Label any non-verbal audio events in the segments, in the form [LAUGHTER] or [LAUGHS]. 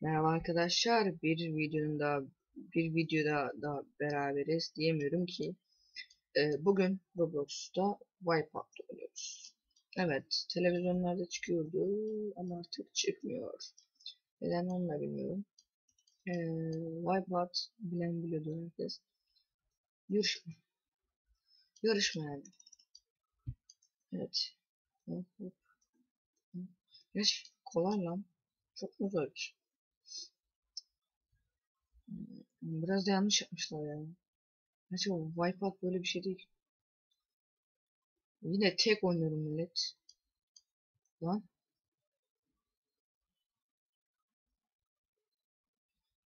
Merhaba arkadaşlar. Bir videonun daha bir videoda da beraberiz diyemiyorum ki. Ee, bugün Roblox'ta Wipeout oynuyoruz. Evet, televizyonlarda çıkıyordu ama artık çıkmıyor. Neden onu da bilmiyorum. Ee, Wipeout bilen biliyordu herkes. Yarışma. Yarışma yani. Evet. Geç, kolay lan. Çok mu zor iş? Biraz da yanlış yapmışlar ya. Neyse o Wipeout böyle bir şey değil. Yine tek oynuyorum millet. Lan.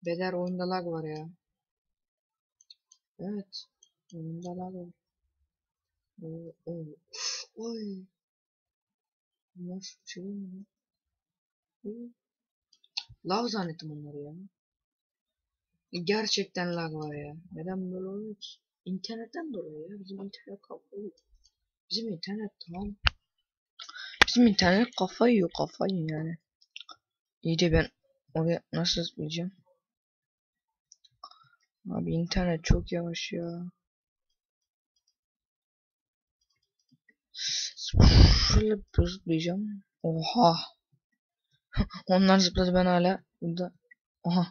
Beder oyunda lag var ya. Evet. Oyunda lag var. Oo. Uf, Oy. Bunlar şey mi? Lav zannettim onları ya. Gerçekten lag var ya. Neden böyle oluyor ki? İnternetten dolayı ya. Bizim internet kafayı. Bizim internet tamam. Bizim internet kafayı yiyor kafayı yani. İyi de ben oraya nasıl zıplayacağım? Abi internet çok yavaş ya. Şöyle zıplayacağım. Oha. [LAUGHS] Onlar zıpladı ben hala burada. Oha.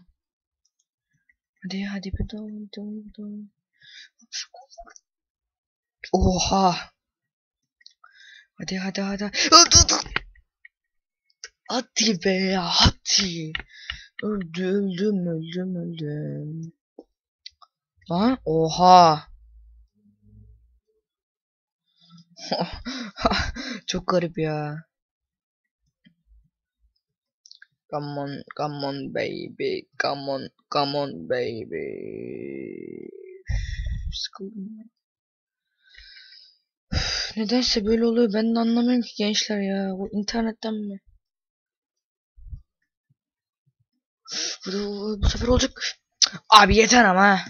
Hadi hadi bir daha bir daha bir daha. Oha. Hadi hadi hadi. Hadi be hadi. Öldüm öldüm öldüm öldüm. Lan oha. [LAUGHS] Çok garip ya. Come on, come on baby, come on, come on baby. Ya. [SIGHS] Nedense böyle oluyor ben de anlamıyorum ki gençler ya. Bu internetten mi? Bu, sefer olacak. Abi yeter ama.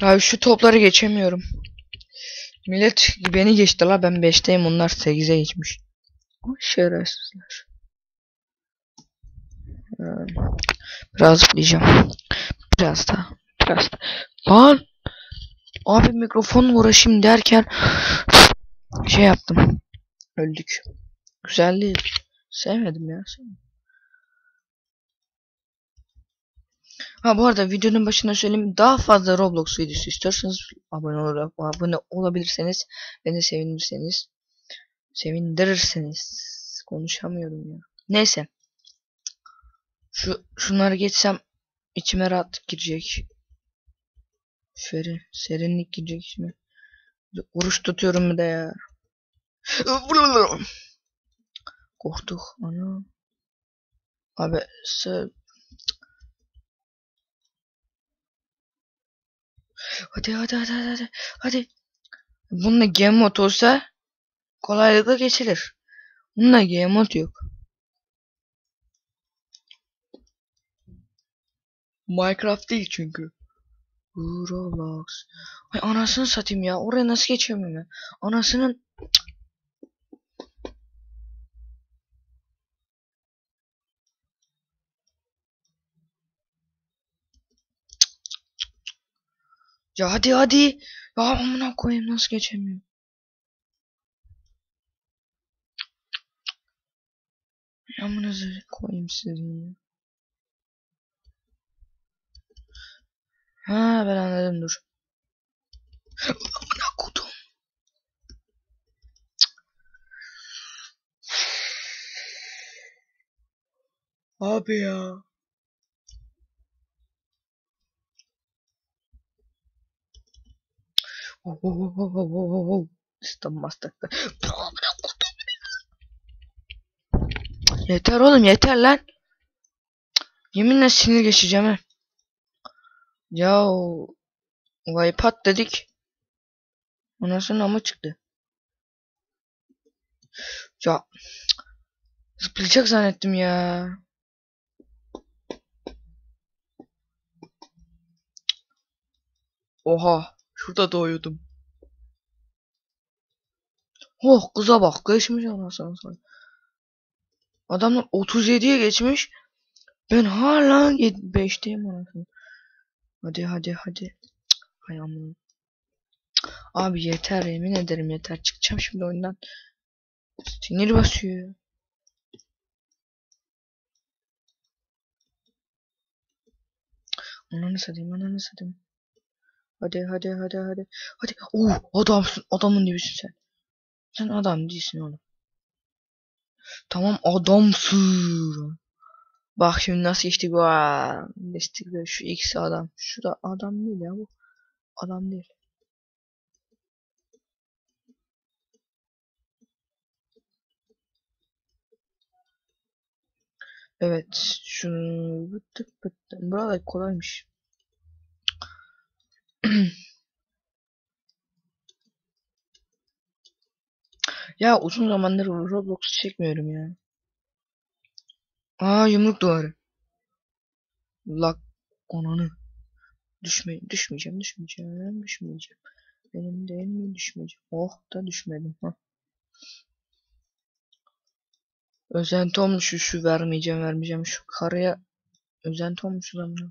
Abi şu topları geçemiyorum. Millet beni geçti la ben 5'teyim onlar 8'e geçmiş. O şerefsizler. Ee, Biraz zıplayacağım. Biraz da. Biraz da. Lan! Abi mikrofonla uğraşayım derken şey yaptım. Öldük. Güzel. Sevmedim ya. Ha bu arada videonun başına söyleyeyim. Daha fazla Roblox videosu istiyorsanız abone olarak abone olabilirseniz beni sevinirseniz sevindirirseniz konuşamıyorum ya. Neyse. Şu şunları geçsem içime rahatlık girecek. Serin, serinlik girecek içime. Oruç tutuyorum bir de ya. Korktuk ana. Abi Hadi hadi hadi hadi hadi. Bununla game mod olsa kolaylıkla geçilir. Bununla game mod yok. Minecraft değil çünkü. Roblox. Ay anasını satayım ya. Oraya nasıl geçiyorum ya? Anasının Ya hadi hadi. Ya amına koyayım nasıl geçemiyorum. Amınızı koyayım sizin ya. Ha ben anladım dur. Amına kodum. Abi ya. Oh, oh, oh, oh, oh, oh, oh, oh. Islanmazdık da. Amına kodum. Yeter oğlum yeter lan. Yeminle sinir geçeceğim ha. Ya Wipeout dedik. Ondan sonra ama çıktı. Ya zıplayacak zannettim ya. Oha şurada doğuyordum. Oh kıza bak geçmiş anasını satayım. Adamlar 37'ye geçmiş. Ben hala 5'teyim anasını. Hadi hadi hadi. Hay. Abi yeter yemin ederim yeter. Çıkacağım şimdi oyundan. Sinir basıyor. Ananı satayım ananı satayım. Hadi hadi hadi hadi. Hadi. Oh adamsın adamın dibisin sen. Sen adam değilsin oğlum. Tamam adamsın. Bak şimdi nasıl geçtik var. Geçtik ve şu ikisi adam. Şu da adam değil ya bu. Adam değil. Evet. Şunu bıttık bıttık. Burada kolaymış. [CLEARS THROAT] ya uzun zamandır Roblox çekmiyorum ya. Aa yumruk duvarı. Lak ananı. Düşme düşmeyeceğim düşmeyeceğim düşmeyeceğim. Benim değil mi düşmeyeceğim. Oh da düşmedim ha. Özenti olmuş şu vermeyeceğim vermeyeceğim şu karıya özenti olmuş. Bu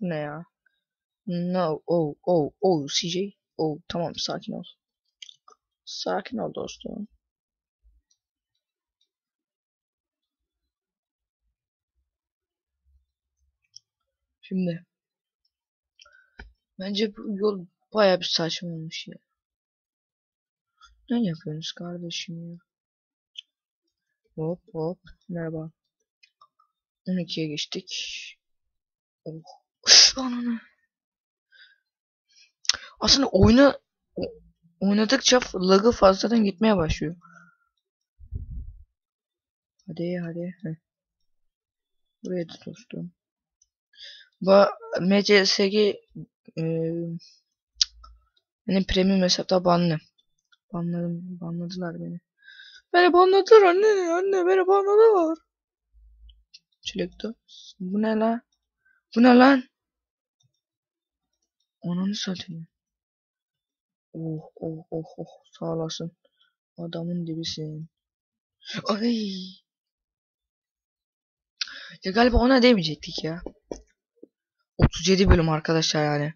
ne ya? No, oh, oh, oh, CJ. Oh, tamam sakin ol. Sakin ol dostum. Şimdi. Bence bu yol baya bir saçma olmuş ya. Ne yapıyorsunuz kardeşim ya? Hop hop. Merhaba. 12'ye geçtik. Oh. [LAUGHS] Ananı. Aslında oyuna oynadıkça lagı fazladan gitmeye başlıyor. Hadi hadi. Heh. Buraya da dostum. Bu MCSG e, benim premium hesapta banlı. Banladım, banladılar beni. Beni banladılar anne, anne beni banladılar. Çilekto. Bu ne lan? Bu ne lan? Ananı satayım. Oh oh oh oh sağ olasın. Adamın dibisin. Ay. Ya galiba ona demeyecektik ya. 37 bölüm arkadaşlar yani.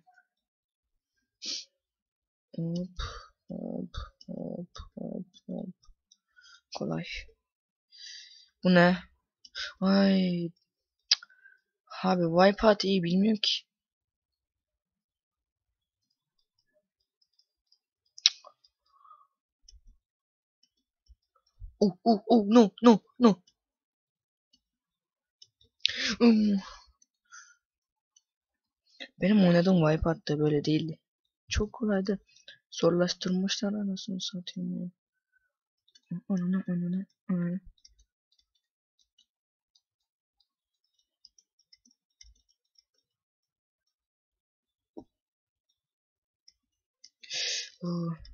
Hop hop hop hop hop. Kolay. Bu ne? Ay. Abi Wipeout iyi bilmiyorum ki. Oh oh oh no no no. Hmm. Benim oynadığım Wipeout da böyle değildi. Çok kolaydı. Zorlaştırmışlar anasını satayım ya. Ananı ananı ananı. Oh.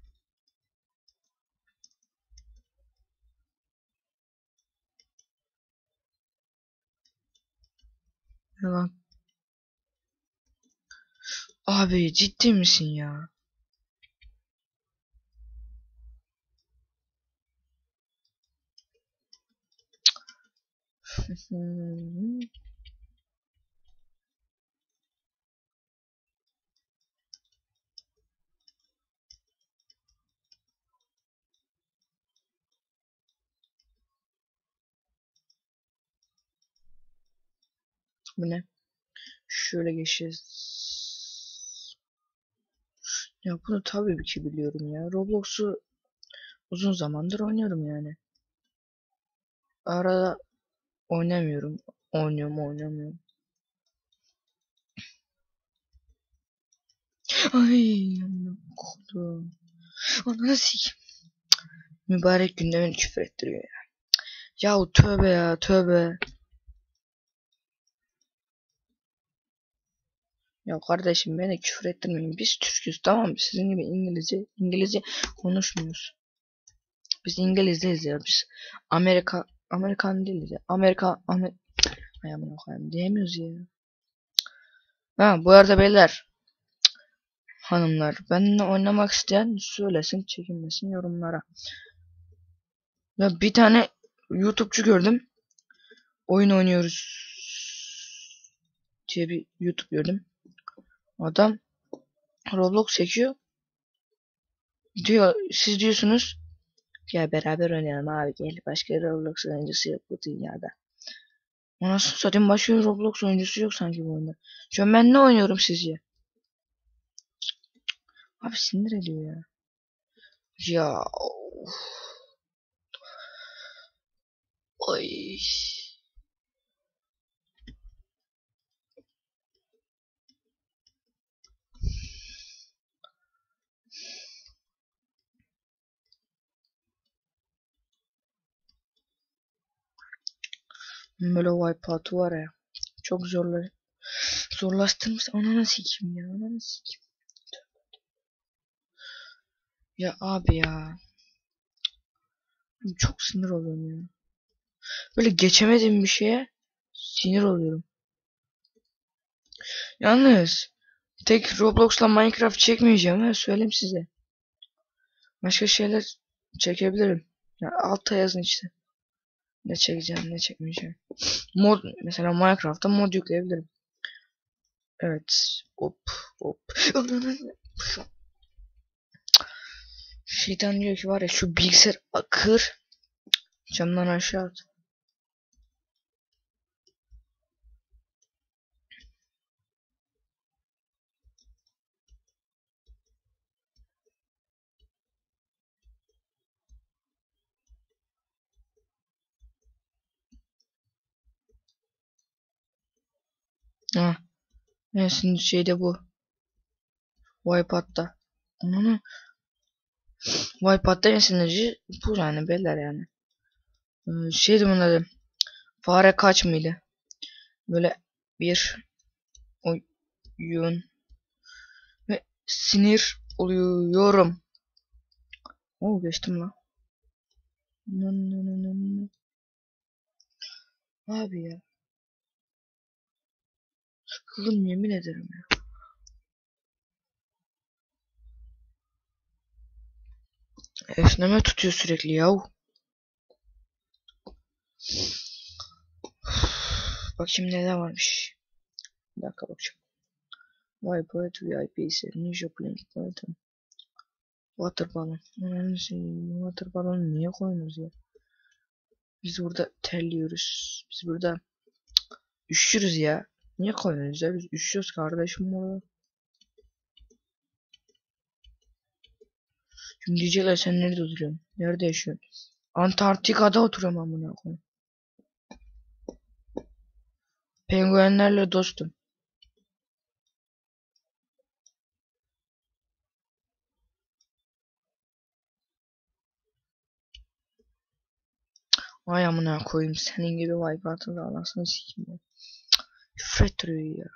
Ne lan? Abi ciddi misin ya? [LAUGHS] Bu ne? Şöyle geçeceğiz. Ya bunu tabii ki biliyorum ya. Roblox'u uzun zamandır oynuyorum yani. Arada oynamıyorum. Oynuyorum oynamıyorum. Ay korktum. Ananı sikeyim. Mübarek günde küfür ettiriyor ya. Yahu tövbe ya tövbe. Ya kardeşim beni küfür ettirmeyin. Biz Türk'üz tamam mı? Sizin gibi İngilizce İngilizce konuşmuyoruz. Biz İngilizceyiz ya. Biz Amerika Amerikan değiliz ya. Amerika Amer Ay aman koyayım diyemiyoruz ya. Ha bu arada beyler. hanımlar. Benimle oynamak isteyen söylesin çekinmesin yorumlara. Ya bir tane YouTube'cu gördüm. Oyun oynuyoruz diye bir YouTube gördüm. Adam Roblox çekiyor. Diyor siz diyorsunuz ya beraber oynayalım abi gel başka Roblox oyuncusu yok bu dünyada. Anasını satayım başka Roblox oyuncusu yok sanki bu oyunda. Şu ben ne oynuyorum sizce? Abi sinir ediyor ya. Ya of. Ay. Böyle wipeout'u var ya. Çok zorlar. Zorlaştırmış. Ananı sikeyim ya. Ananı sikeyim. Ya abi ya. Çok sinir oluyorum ya. Böyle geçemediğim bir şeye sinir oluyorum. Yalnız tek Roblox'la Minecraft çekmeyeceğim ha söyleyeyim size. Başka şeyler çekebilirim. Ya alta yazın işte. Ne çekeceğim ne çekmeyeceğim. Mod mesela Minecraft'ta mod yükleyebilirim. Evet. Hop hop. Şeytan diyor ki var ya şu bilgisayar akır. Camdan aşağı at. Ha. Evet şimdi şeyde bu. Wipeout'ta. Onu Wipeout'ta en sinirci bu yani beyler yani. Ee, şeydi bunun adı. Fare kaç mıydı? Böyle bir oyun ve sinir oluyorum. Oo geçtim lan. Abi ya. Sıkıldım yemin ederim ya. Esneme tutuyor sürekli yahu. [SIGHS] Bakayım neler varmış. Bir dakika bakacağım. Vibrate VIP ise Ninja Playing Button. Water balon. Water balonu niye koyuyoruz ya? Biz burada terliyoruz. Biz burada üşürüz ya. Niye koyuyoruz ya? Biz üşüyoruz kardeşim burada. Şimdi diyecekler sen nerede oturuyorsun? Nerede yaşıyorsun? Antarktika'da oturuyorum amına koyayım. Penguenlerle dostum. Ay amına koyayım senin gibi wipeout'ın da anasını sikeyim Küfrettiriyor ya.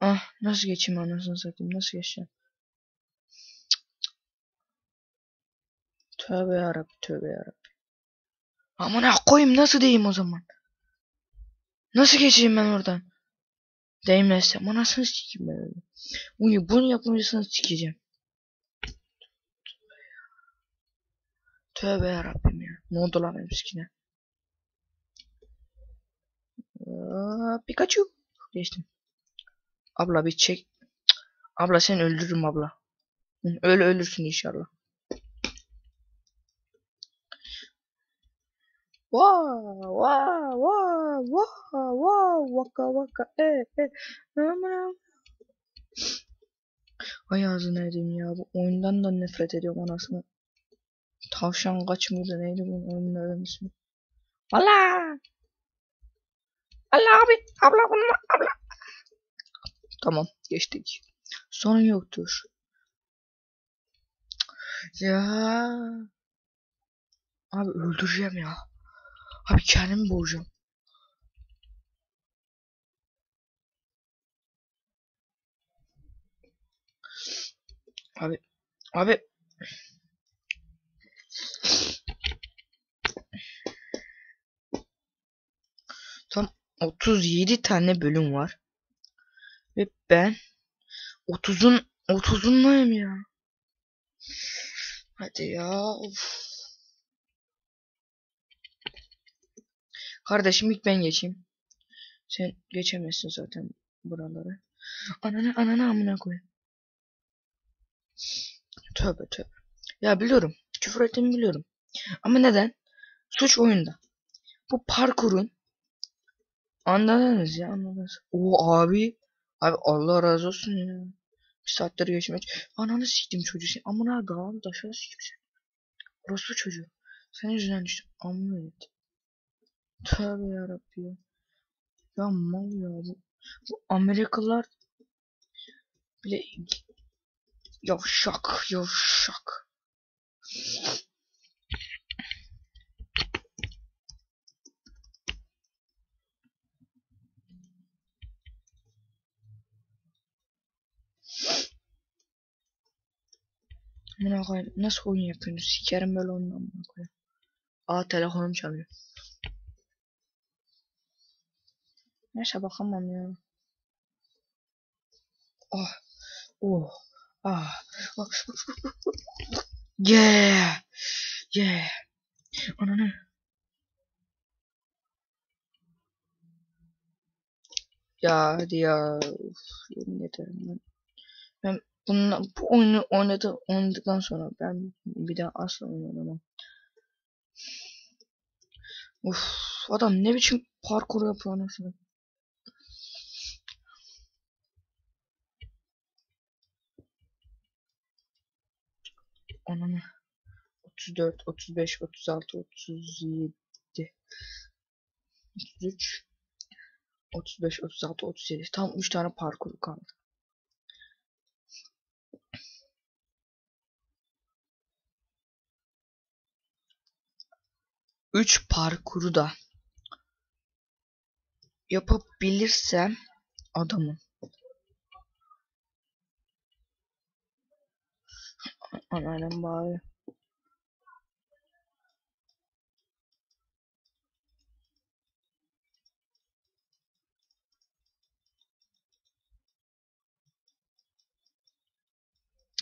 Ah nasıl geçeyim anasını satayım nasıl geçeceğim? Tövbe yarabbi tövbe yarabbi. Amına koyayım nasıl diyeyim o zaman? Nasıl geçeyim ben oradan? Değmezsem anasını sikeyim ben öyle. Bunu, bunu yapınca sikeceğim. Tövbe yarabbim ya. Ne oldu lan benim? Pikachu. Geçtim. Abla bir çek. Abla sen öldürürüm abla. Öyle ölürsün inşallah. Wow, wow, wow, wow, wow, waka waka, eh, eh, aman. Ay ağzına edeyim ya bu oyundan da nefret ediyorum anasını. Tavşan kaç mıydı neydi bu oyunların ismi? Allah! Allah abi, abla bunu abla. Tamam, geçtik. Sorun yoktur. Ya. Abi öldüreceğim ya. Abi kendimi boğacağım. Abi. Abi. Tam 37 tane bölüm var. Ve ben 30'un 30'undayım ya. Hadi ya. Of. Kardeşim ilk ben geçeyim. Sen geçemezsin zaten buraları. Ananı ananı amına koy. Tövbe tövbe. Ya biliyorum. Küfür ettiğimi biliyorum. Ama neden? Suç oyunda. Bu parkurun anladınız ya anladınız. O abi. Abi Allah razı olsun ya. Bir saattir geçmek. Ananı siktim çocuğu. Sen amına dağım taşa siktim sen. Orospu çocuğu. Senin yüzünden düştüm. Amına et. Tövbe yarabbi ya. Ya mal ya bu. Bu Amerikalılar bile yavşak yavşak. Amına koyayım. Nasıl oyun yapıyorsunuz? Sikerim böyle oyunu amına koyayım. Aa telefonum çalıyor. Neyse bakamam ya. Oh. Oh. Ah. [LAUGHS] Yeah. Yeah. Ananı. Ya hadi ya. Yemin ederim ben. Ben bununla, bu oyunu oynadı, oynadıktan sonra ben bir daha asla oynamam. Uf, adam ne biçim parkur yapıyor anasını. Ananı. 34, 35, 36, 37, 33, 35, 36, 37. Tam 3 tane parkur kaldı. Üç parkuru da yapabilirsem adamım. Anneannem bari.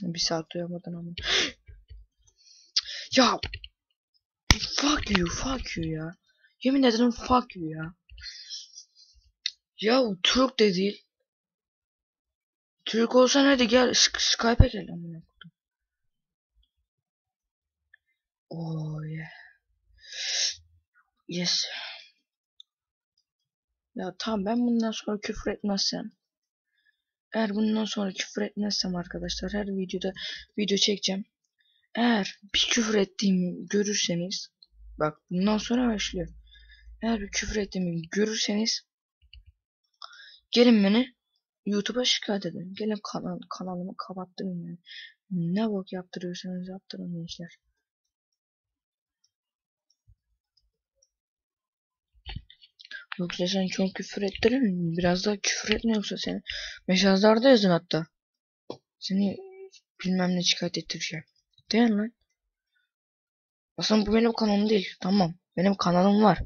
Bir saat uyumadan ama. [GASPS] ya fuck you fuck you ya. Yemin ederim fuck you ya. Ya Türk de değil. Türk olsan hadi gel Skype'e gel amına koydum. Oh yeah. Yes. Ya tamam ben bundan sonra küfür etmezsem eğer bundan sonra küfür etmezsem arkadaşlar her videoda video çekeceğim. Eğer bir küfür ettiğimi görürseniz bak bundan sonra başlıyor. Eğer bir küfür ettiğimi görürseniz gelin beni YouTube'a şikayet edin. Gelin kanal, kanalımı kapattırın yani. Ne bok yaptırıyorsanız yaptırın gençler. Yoksa sen çok küfür ettirir mi? Biraz daha küfür etme yoksa seni. Mesajlarda yazın hatta. Seni bilmem ne şikayet ettireceğim. Değil lan. Aslında bu benim kanalım değil. Tamam. Benim kanalım var.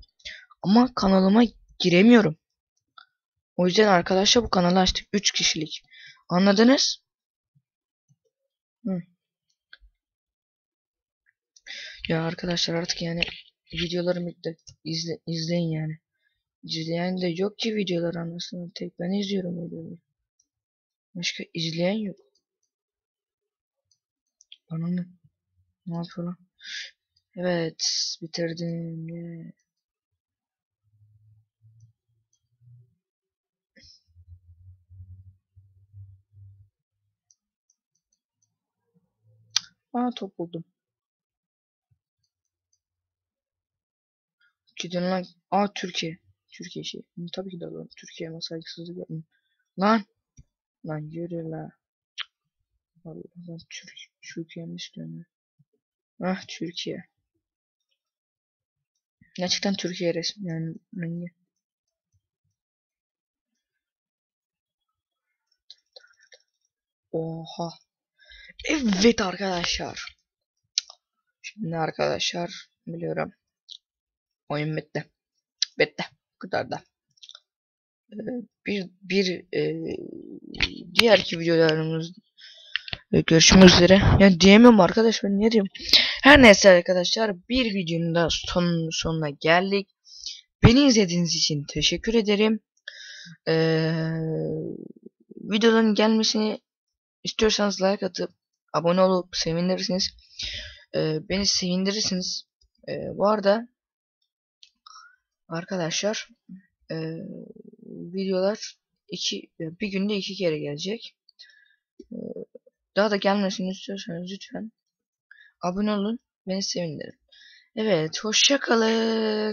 Ama kanalıma giremiyorum. O yüzden arkadaşlar bu kanalı açtık. 3 kişilik. Anladınız? Hı. Ya arkadaşlar artık yani videolarımı izle, izleyin yani. İzleyen de yok ki videolar anlasın. Tek ben izliyorum videoları. Başka izleyen yok. Ananı. Ne yapıyor lan? Evet. Bitirdim. Aa top buldum. Gidin lan. Aa Türkiye. Türkiye şey. Tabii ki de lan. Türkiye'ye saygısızlık yapmayın. Lan. Lan yürü la. Allah'ım Türk Türkiye mi istiyorsun? Ah Türkiye. Gerçekten Türkiye resmi yani rengi. Oha. Evet arkadaşlar. Şimdi arkadaşlar biliyorum. Oyun bitti. Bitti. Bu kadar da. Ee, bir bir e, diğerki videolarımız görüşmek üzere. Ya diyemiyorum arkadaş ben ne diyeyim. Her neyse arkadaşlar bir videonun da son, sonuna geldik. Beni izlediğiniz için teşekkür ederim. Ee, videoların gelmesini istiyorsanız like atıp abone olup sevindirirsiniz. Ee, beni sevindirirsiniz. Ee, bu arada arkadaşlar e, videolar iki bir günde iki kere gelecek. Ee, daha da gelmesini istiyorsanız lütfen abone olun. Beni sevindirin. Evet, hoşça kalın.